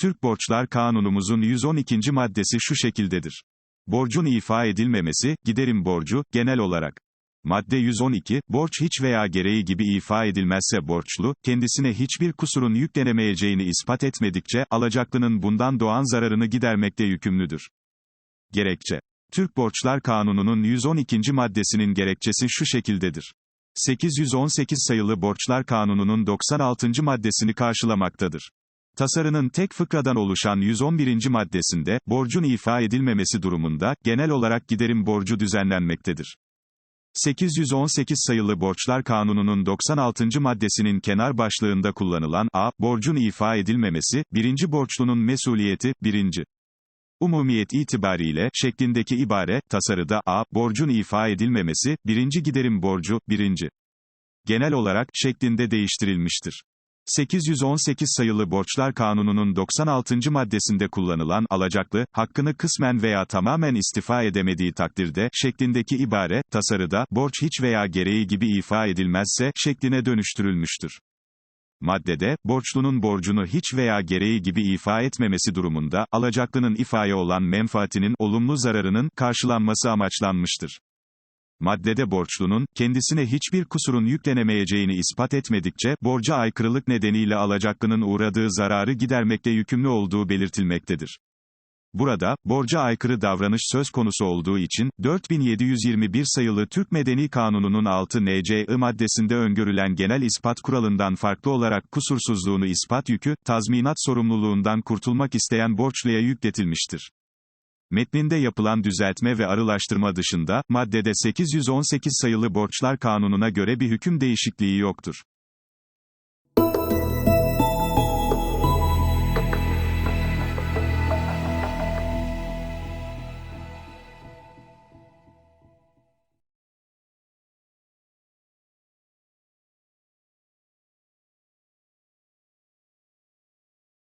Türk Borçlar Kanunumuzun 112. maddesi şu şekildedir. Borcun ifa edilmemesi, giderim borcu, genel olarak. Madde 112, borç hiç veya gereği gibi ifa edilmezse borçlu, kendisine hiçbir kusurun yüklenemeyeceğini ispat etmedikçe, alacaklının bundan doğan zararını gidermekte yükümlüdür. Gerekçe. Türk Borçlar Kanunu'nun 112. maddesinin gerekçesi şu şekildedir. 818 sayılı Borçlar Kanunu'nun 96. maddesini karşılamaktadır. Tasarının tek fıkradan oluşan 111. maddesinde, borcun ifa edilmemesi durumunda, genel olarak giderim borcu düzenlenmektedir. 818 sayılı Borçlar Kanunu'nun 96. maddesinin kenar başlığında kullanılan a, borcun ifa edilmemesi, birinci borçlunun mesuliyeti, birinci. Umumiyet itibariyle, şeklindeki ibare, tasarıda a, borcun ifa edilmemesi, birinci giderim borcu, birinci. Genel olarak, şeklinde değiştirilmiştir. 818 sayılı Borçlar Kanunu'nun 96. maddesinde kullanılan alacaklı, hakkını kısmen veya tamamen istifa edemediği takdirde şeklindeki ibare, tasarıda, borç hiç veya gereği gibi ifa edilmezse, şekline dönüştürülmüştür. Maddede, borçlunun borcunu hiç veya gereği gibi ifa etmemesi durumunda, alacaklının ifaya olan menfaatinin, olumlu zararının, karşılanması amaçlanmıştır. Maddede borçlunun, kendisine hiçbir kusurun yüklenemeyeceğini ispat etmedikçe, borca aykırılık nedeniyle alacaklının uğradığı zararı gidermekte yükümlü olduğu belirtilmektedir. Burada, borca aykırı davranış söz konusu olduğu için, 4721 sayılı Türk Medeni Kanunu'nun 6 NCI maddesinde öngörülen genel ispat kuralından farklı olarak kusursuzluğunu ispat yükü, tazminat sorumluluğundan kurtulmak isteyen borçluya yükletilmiştir. Metninde yapılan düzeltme ve arılaştırma dışında, maddede 818 sayılı Borçlar Kanunu'na göre bir hüküm değişikliği yoktur.